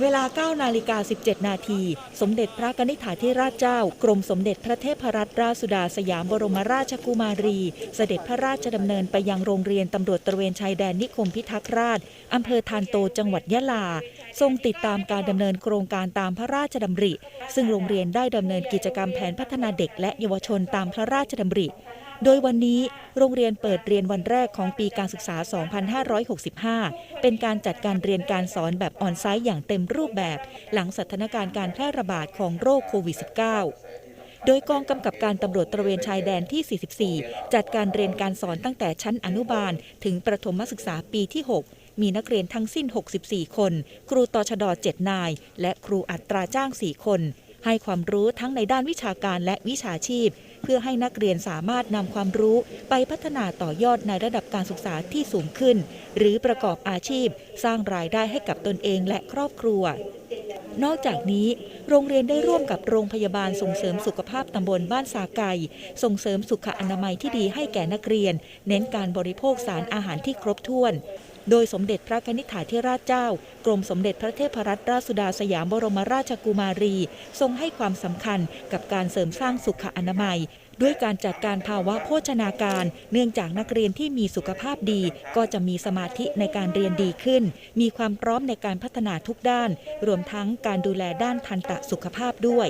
เวลา9นาฬิกา17 นาที สมเด็จพระกนิษฐาธิราชเจ้า กรมสมเด็จพระเทพรัตนราชสุดาสยามบรมราชกุมารี เสด็จพระราชดำเนินไปยังโรงเรียนตำรวจตระเวนชายแดนนิคมพิทักษ์ราชอำเภอทานโตจังหวัดยะลา ทรงติดตามการดำเนินโครงการตามพระราชดำริ ซึ่งโรงเรียนได้ดำเนินกิจกรรมแผนพัฒนาเด็กและเยาวชนตามพระราชดำริ โดยวันนี้โรงเรียนเปิดเรียนวันแรกของปีการศึกษา 2565 เป็นการจัดการเรียนการสอนแบบออนไซต์อย่างเต็มรูปแบบ หลังสถานการณ์การแพร่ระบาดของโรคโควิด -19 โดยกองกำกับการตำรวจตระเวนชายแดนที่ 44 จัดการเรียนการสอนตั้งแต่ชั้นอนุบาล ถึงประถมศึกษาปีที่ 6มีนักเรียนทั้งสิ้น 64 คน ครูตชด 7 นาย และครูอัตราจ้าง 4 คน ให้ความรู้ทั้งในด้านวิชาการและวิชาชีพ เพื่อให้นักเรียนสามารถนำความรู้ไปพัฒนาต่อยอดในระดับการศึกษาที่สูงขึ้น หรือประกอบอาชีพ สร้างรายได้ให้กับตนเองและครอบครัว นอกจากนี้ โรงเรียนได้ร่วมกับโรงพยาบาลส่งเสริมสุขภาพตำบลบ้านสาไก่ส่งเสริมสุขอนามัยที่ดีให้แก่นักเรียน เน้นการบริโภคสารอาหารที่ครบถ้วน โดยสมเด็จพระกนิษฐาธิราชเจ้า กรมสมเด็จพระเทพรัตนราชสุดาสยามบรมราชกุมารี ทรงให้ความสำคัญกับการเสริมสร้างสุขอนามัย ด้วยการจัดการภาวะโภชนาการ เนื่องจากนักเรียนที่มีสุขภาพดี ก็จะมีสมาธิในการเรียนดีขึ้น มีความพร้อมในการพัฒนาทุกด้าน รวมทั้งการดูแลด้านทันตสุขภาพด้วย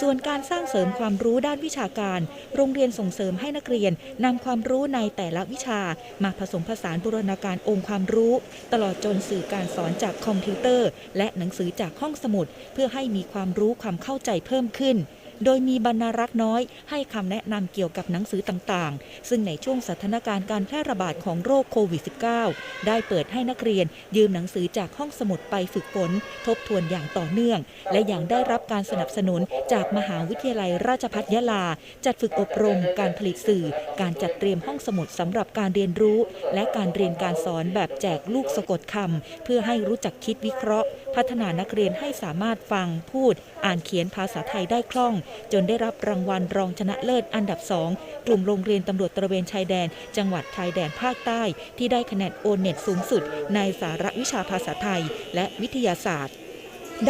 ส่วนการสร้างเสริมความรู้ด้านวิชาการ โรงเรียนส่งเสริมให้นักเรียนนำความรู้ในแต่ละวิชา มาผสมผสานบูรณาการองค์ความรู้ ตลอดจนสื่อการสอนจากคอมพิวเตอร์ และหนังสือจากห้องสมุด เพื่อให้มีความรู้ความเข้าใจเพิ่มขึ้น โดยมีบรรณารักษ์น้อย ให้คำแนะนำเกี่ยวกับหนังสือต่างๆ ซึ่งในช่วงสถานการณ์การแพร่ระบาดของโรคโควิด -19 ได้เปิดให้นักเรียน ยืมหนังสือจากห้องสมุดไปฝึกฝนทบทวนอย่างต่อเนื่อง และยังได้รับการสนับสนุนจากมหาวิทยาลัยราชภัฏยะลา จัดฝึกอบรม การผลิตสื่อ การจัดเตรียมห้องสมุดสำหรับการเรียนรู้ และการเรียนการสอนแบบแจกลูกสะกดคำเพื่อให้รู้จักคิดวิเคราะห์ พัฒนานักเรียนให้สามารถฟัง พูด อ่านเขียนภาษาไทยได้คล่องจนได้รับรางวัลรองชนะเลิศอันดับสองกลุ่มโรงเรียนตำรวจตระเวนชายแดน จังหวัดชายแดนภาคใต้ ที่ได้คะแนนโอเน็ตสูงสุด ในสาระวิชาภาษาไทย และวิทยาศาสตร์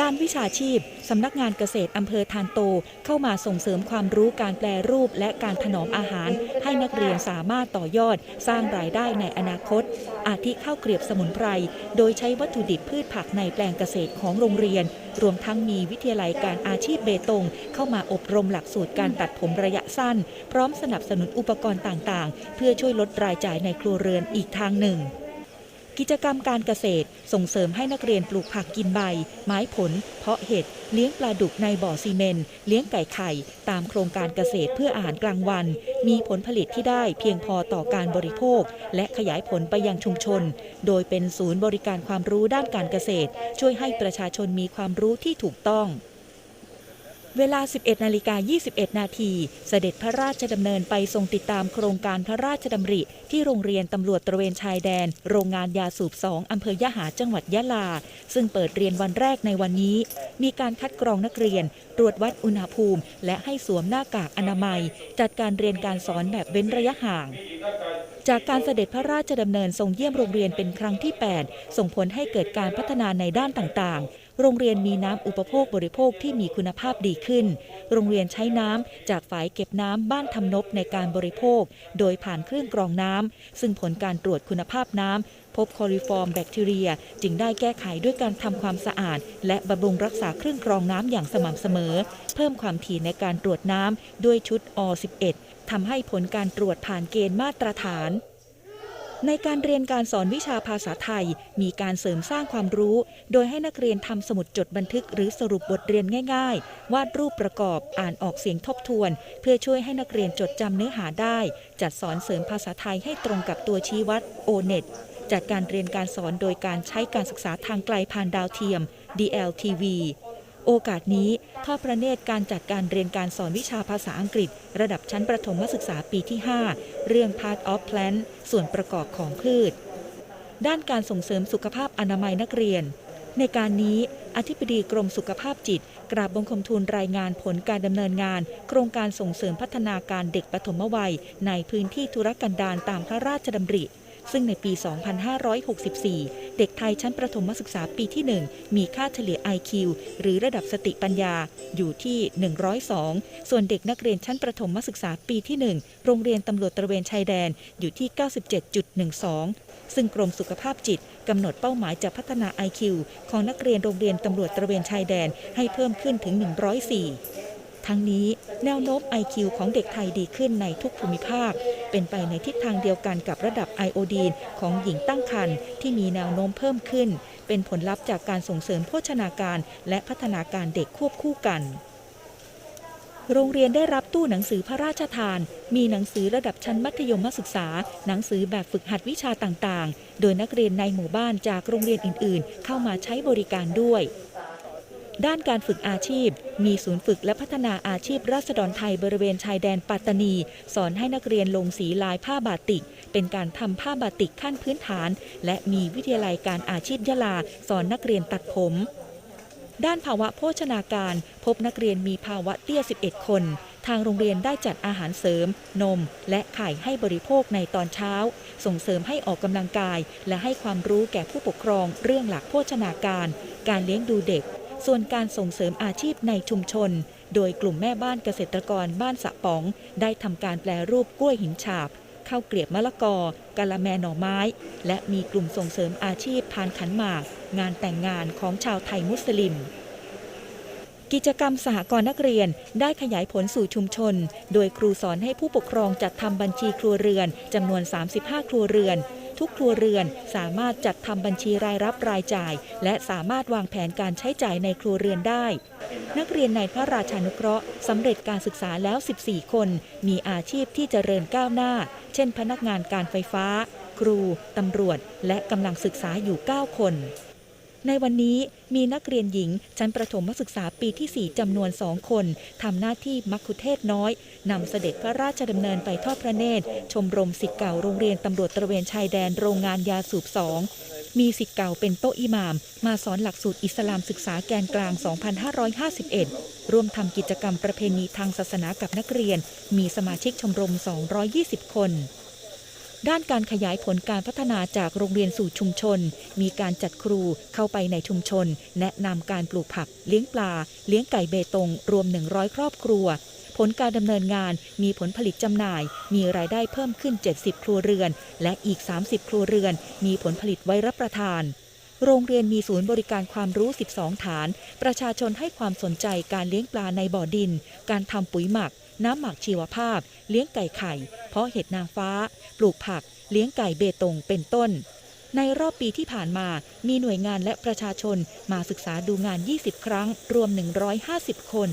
ด้านวิชาชีพ สำนักงานเกษตรอำเภอทานโต เข้ามาส่งเสริมความรู้การแปลรูปและการถนอมอาหาร ให้นักเรียนสามารถต่อยอด สร้างรายได้ในอนาคต อาทิข้าวเกรียบสมุนไพร โดยใช้วัตถุดิบพืชผักในแปลงเกษตรของโรงเรียน รวมทั้งมีวิทยาลัยการอาชีพเบตง เข้ามาอบรมหลักสูตรการตัดผมระยะสั้น พร้อมสนับสนุนอุปกรณ์ต่างๆ เพื่อช่วยลดรายจ่ายในครัวเรือนอีกทางหนึ่ง กิจกรรมการเกษตร ส่งเสริมให้นักเรียนปลูกผักกินใบ ไม้ผล เพาะเห็ด เลี้ยงปลาดุกในบ่อซีเมนเลี้ยงไก่ไข่ ตามโครงการเกษตรเพื่ออาหารกลางวัน มีผลผลิตที่ได้เพียงพอต่อการบริโภค และขยายผลไปยังชุมชน โดยเป็นศูนย์บริการความรู้ด้านการเกษตร ช่วยให้ประชาชนมีความรู้ที่ถูกต้อง เวลา 11นาฬิกา21 นาทีเสด็จพระราชดำเนินไปทรงติดตามโครงการพระราชดำริ ที่โรงเรียนตำรวจตระเวนชายแดน โรงงานยาสูบ2อำเภอยะหาจังหวัดยะลา ซึ่งเปิดเรียนวันแรกในวันนี้ มีการคัดกรองนักเรียน ตรวจวัดอุณหภูมิ และให้สวมหน้ากากอนามัย จัดการเรียนการสอนแบบเว้นระยะห่าง จากการเสด็จพระราชดำเนินทรงเยี่ยมโรงเรียนเป็นครั้งที่ 8 ส่งผลให้เกิดการพัฒนาในด้านต่างๆ โรงเรียนมีน้ำอุปโภคบริโภคที่มีคุณภาพดีขึ้น โรงเรียนใช้น้ำจากฝายเก็บน้ำบ้านทำนบในการบริโภค โดยผ่านเครื่องกรองน้ำซึ่งผลการตรวจคุณภาพน้ำพบคอลิฟอร์มแบคทีเรีย จึงได้แก้ไขด้วยการทำความสะอาด และบำรุงรักษาเครื่องกรองน้ำอย่างสม่ำเสมอ เพิ่มความถี่ในการตรวจน้ำด้วยชุดอ11ทำให้ผลการตรวจผ่านเกณฑ์มาตรฐาน ในการเรียนการสอนวิชาภาษาไทย มีการเสริมสร้างความรู้ โดยให้นักเรียนทำสมุดจดบันทึกหรือสรุปบทเรียนง่าย ๆ วาดรูปประกอบอ่านออกเสียงทบทวน เพื่อช่วยให้นักเรียนจดจำเนื้อหาได้ จัดสอนเสริมภาษาไทยให้ตรงกับตัวชี้วัด O-NET จัดการเรียนการสอนโดยการใช้การศึกษาทางไกลผ่านดาวเทียม DLTV โอกาสนี้ทอดพระเนตรการจัดการเรียนการสอนวิชาภาษาอังกฤษ ระดับชั้นประถมศึกษาปีที่ 5 เรื่อง Part of Plant ส่วนประกอบของพืช ด้านการส่งเสริมสุขภาพอนามัยนักเรียน ในการนี้อธิบดีกรมสุขภาพจิต กราบบังคมทูลรายงานผลการดำเนินงาน โครงการส่งเสริมพัฒนาการเด็กปฐมวัย ในพื้นที่ธุรกันดารตามพระราชดำริ ซึ่งในปี 2564 เด็กไทยชั้นประถมศึกษาปีที่ 1 มีค่าเฉลี่ย IQ หรือระดับสติปัญญาอยู่ที่ 102 ส่วนเด็กนักเรียนชั้นประถมศึกษาปีที่ 1 โรงเรียนตำรวจตระเวนชายแดนอยู่ที่ 97.12 ซึ่งกรมสุขภาพจิตกำหนดเป้าหมายจะพัฒนา IQ ของนักเรียนโรงเรียนตำรวจตระเวนชายแดนให้เพิ่มขึ้นถึง 104 ทั้งนี้แนวโน้ม IQ ของเด็กไทยดีขึ้นในทุกภูมิภาค เป็นไปในทิศทางเดียวกันกับระดับไอโอดีนของหญิงตั้งครรภ์ที่มีแนวโน้มเพิ่มขึ้น เป็นผลลัพธ์จากการส่งเสริมโภชนาการ และพัฒนาการเด็กควบคู่กัน โรงเรียนได้รับตู้หนังสือพระราชทาน มีหนังสือระดับชั้นมัธยมศึกษา หนังสือแบบฝึกหัดวิชาต่างๆ โดยนักเรียนในหมู่บ้านจากโรงเรียนอื่น ๆ เข้ามาใช้บริการด้วย ด้านการฝึกอาชีพ มีศูนย์ฝึกและพัฒนาอาชีพราษฎรไทยบริเวณชายแดนปัตตานี สอนให้นักเรียนลงสีลายผ้าบาติก เป็นการทำผ้าบาติกขั้นพื้นฐาน และมีวิทยาลัยการอาชีพยะลา สอนนักเรียนตัดผม ด้านภาวะโภชนาการ พบนักเรียนมีภาวะเตี้ย 11 คน ทางโรงเรียนได้จัดอาหารเสริม นม และไข่ให้บริโภคในตอนเช้า ส่งเสริมให้ออกกำลังกาย และให้ความรู้แก่ผู้ปกครองเรื่องหลักโภชนาการ การเลี้ยงดูเด็ก ส่วนการส่งเสริมอาชีพในชุมชน โดยกลุ่มแม่บ้านเกษตรกรบ้านสะป๋อง ได้ทำการแปลรูปกล้วยหินฉาบข้าวเกลียบมะละกอกะละแมหน่อไม้ และมีกลุ่มส่งเสริมอาชีพพานขันหมาก งานแต่งงานของชาวไทยมุสลิม กิจกรรมสหกรณ์นักเรียนได้ขยายผลสู่ชุมชน โดยครูสอนให้ผู้ปกครองจัดทำบัญชีครัวเรือนจำนวน 35 ครัวเรือน ทุกครัวเรือน สามารถจัดทำบัญชีรายรับรายจ่าย และสามารถวางแผนการใช้จ่ายในครัวเรือนได้ นักเรียนในพระราชานุเคราะห์สำเร็จการศึกษาแล้ว 14 คน มีอาชีพที่เจริญก้าวหน้า เช่น พนักงานการไฟฟ้า ครู ตำรวจ และกำลังศึกษาอยู่ 9 คน ในวันนี้มีนักเรียนหญิง ชั้นประถมศึกษาปีที่ 4จำนวนสองคนทำหน้าที่มัคคุเทศน้อยนำเสด็จพระราชดำเนินไปทอดพระเนตร ชมรมสิทธิ์เก่าโรงเรียนตำรวจตระเวนชายแดนโรงงานยาสูบสองมีสิทธิ์เก่าเป็นโต๊ะอิหม่าม มาสอนหลักสูตรอิสลามศึกษาแกนกลาง 2551 ร่วมทำกิจกรรมประเพณีทางศาสนากับนักเรียน มีสมาชิกชมรม 220 คน ด้านการขยายผลการพัฒนาจากโรงเรียนสู่ชุมชน มีการจัดครูเข้าไปในชุมชน แนะนำการปลูกผัก เลี้ยงปลา เลี้ยงไก่เบตง รวม 100 ครอบครัว ผลการดำเนินงานมีผลผลิตจำหน่าย มีรายได้เพิ่มขึ้น 70 ครัวเรือน และอีก 30 ครัวเรือน มีผลผลิตไว้รับประทานโรงเรียนมีศูนย์บริการความรู้ 12 ฐาน ประชาชนให้ความสนใจการเลี้ยงปลาในบ่อดิน การทำปุ๋ยหมัก น้ำหมักชีวภาพ เลี้ยงไก่ไข่ เพาะเห็ดนางฟ้า ปลูกผัก เลี้ยงไก่เบตงเป็นต้น ในรอบปีที่ผ่านมามีหน่วยงานและประชาชนมาศึกษาดูงาน 20 ครั้ง รวม 150 คน